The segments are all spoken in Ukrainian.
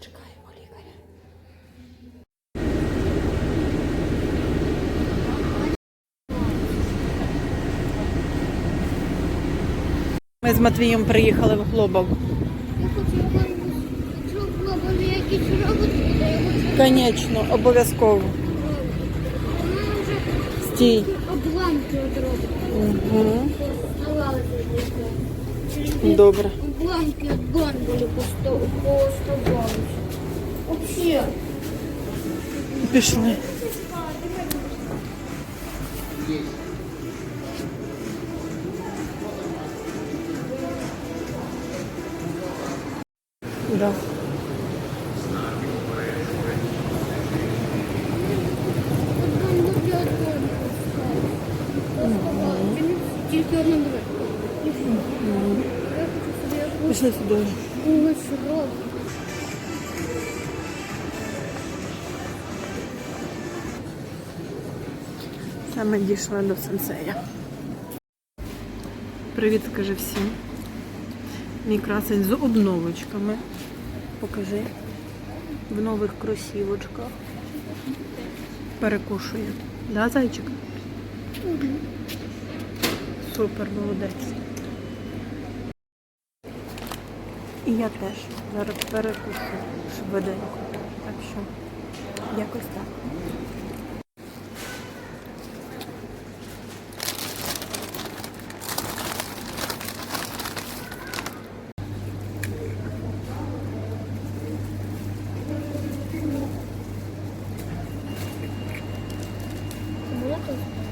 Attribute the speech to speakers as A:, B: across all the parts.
A: Чекаємо лікаря. Ми з Матвієм приїхали в Глобал.
B: Я хочу
A: Звісно, обов'язково.
B: вже
A: Стій.
B: Обламки от робить.
A: Угу.
B: Ставали тут.
A: Добре.
B: Обламки от бомбили по 100 по 100 бомбів. Вообще.
A: Пішли. Да.
B: От бомбики от бомбів. Тільки одна буде. Я хочу собі якусь
A: Пішли сюди. Це ми дійшли до сенсея. Привіт, скажи всім. Мій красень з обновочками. Покажи. В нових кросівочках. Перекушує. Да, зайчик? Супер, молодець. І я теж зараз перекушу швиденько. Так що якось так.
B: Молоко.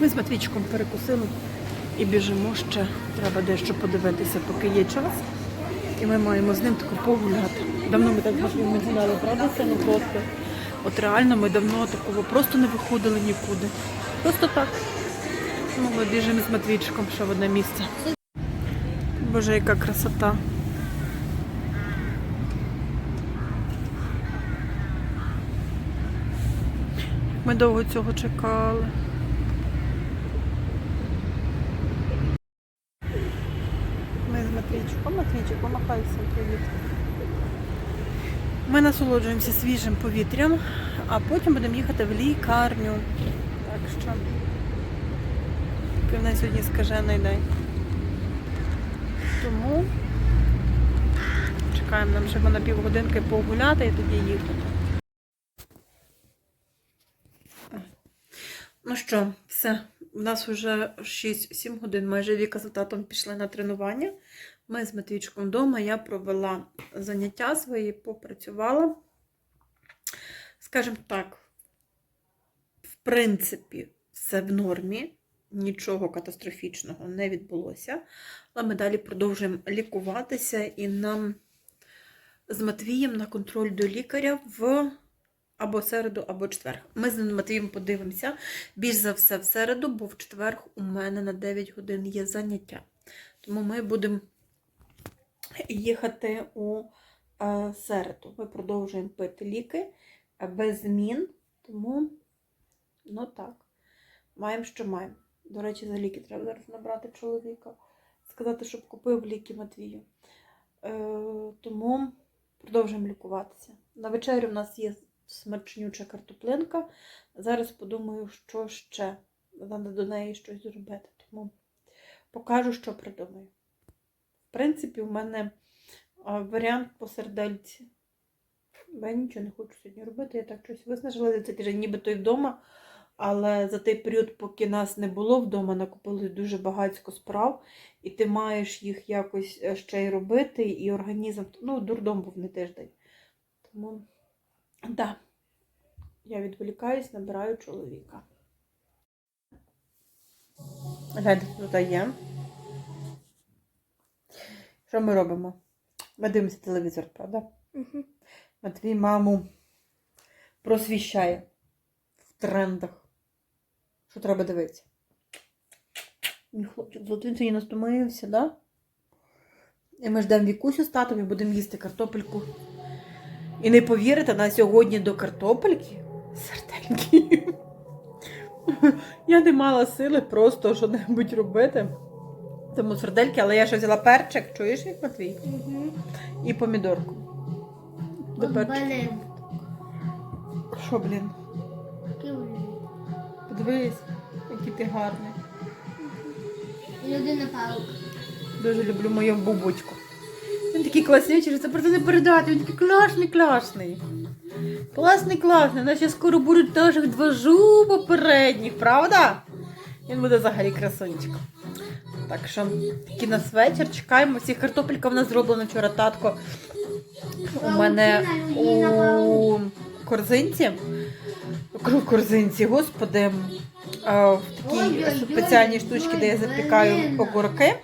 A: Ми з Матвійчиком перекусили і біжимо ще. Треба дещо подивитися, поки є час. І ми маємо з ним таку погуляти. Давно ми так не гуляли, правда, це ну просто. От реально ми давно такого просто не виходили нікуди. Просто так. Ну, ми біжимо з Матвійчиком ще в одне місце. Боже, яка красота. Ми довго цього чекали. Ми з Матвійчиком, Матвійчик, привіт. Ми насолоджуємося свіжим повітрям, а потім будемо їхати в лікарню. Так що в нас сьогодні скажений день. Тому чекаємо нам ще на півгодинки погуляти і тоді їхати. Ну що, все. У нас вже 6-7 годин. Майже Віка з татом пішли на тренування. Ми з Матвійчиком вдома. Я провела заняття свої, попрацювала. Скажімо так, в принципі, все в нормі. Нічого катастрофічного не відбулося. Але ми далі продовжуємо лікуватися і нам з Матвієм на контроль до лікаря в або середу, або четвер. Ми з Матвієм подивимося. Більш за все в середу, бо в четвер у мене на 9 годин є заняття. Тому ми будемо їхати у е, середу. Ми продовжуємо пити ліки е, без змін. Тому, ну так, маємо, що маємо. До речі, за ліки треба зараз набрати чоловіка. Сказати, щоб купив ліки Матвію. Е, тому продовжуємо лікуватися. На вечерю в нас є смачнюча картоплинка. Зараз подумаю, що ще. Треба до неї щось зробити. Тому покажу, що придумаю. В принципі, у мене варіант по сердельці. Я нічого не хочу сьогодні робити. Я так щось виснажила цей тиждень, нібито й вдома. Але за той період, поки нас не було вдома, накопилось дуже багатько справ, і ти маєш їх якось е, ще й робити, і організм, ну, дурдом був не тиждень. Тому, так, да, я відволікаюсь, набираю чоловіка. Що тут є. Що ми робимо? Ми дивимося телевізор, правда?
B: Угу.
A: Матвій маму просвіщає в трендах. Що треба дивитися? Мій хлопчик золотий сьогодні настомився, да? І ми ждемо Вікусю з татом і будемо їсти картопельку. І не повірите, на сьогодні до картопельки серденькі. Я не мала сили просто що-небудь робити. Тому сердельки, але я ще взяла перчик, чуєш як Матвій?
B: Угу.
A: І помідорку. До перчика. Що, блін? Подивись, який ти гарний.
B: Людина паук.
A: Дуже люблю мою бубочку. Він такий класний, що це просто не передати. Він такий класний, класний. Класний, класний. У нас ще скоро будуть теж два зуба передніх, правда? Він буде взагалі красунчик. Так що такий нас вечір. Чекаємо. Всі картопелька в нас зроблена вчора татко. У мене у корзинці. Кажу, корзинці, господи. В такій спеціальній штучці, де я запікаю окурки.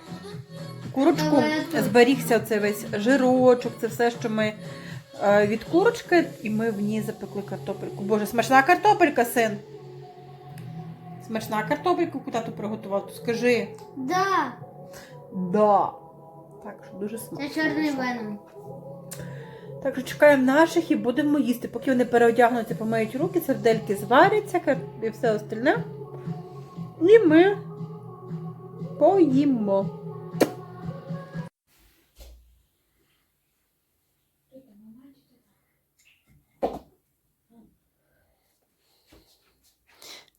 A: Курочку зберігся цей весь жирочок, це все, що ми е, від курочки, і ми в ній запекли картопельку. Боже, смачна картопелька, син. Смачна картопелька, куди тату приготував, то скажи.
B: Да,
A: Да. Так що дуже смачно.
B: це чорний
A: вином.
B: веном.
A: Так що чекаємо наших і будемо їсти. Поки вони переодягнуться, помиють руки, сердельки зваряться і все остальне. І ми поїмо.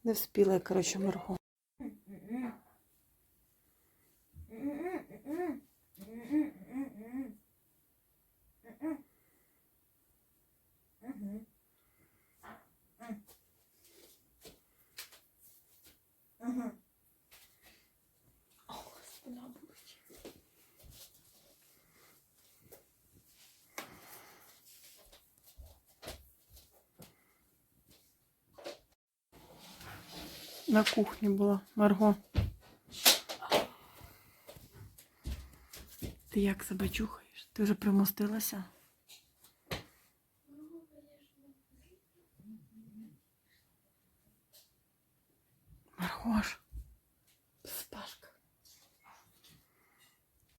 A: Не вспіла коротше, моргу. На кухні була Марго. Ти як себе чухаєш? Ти вже примостилася?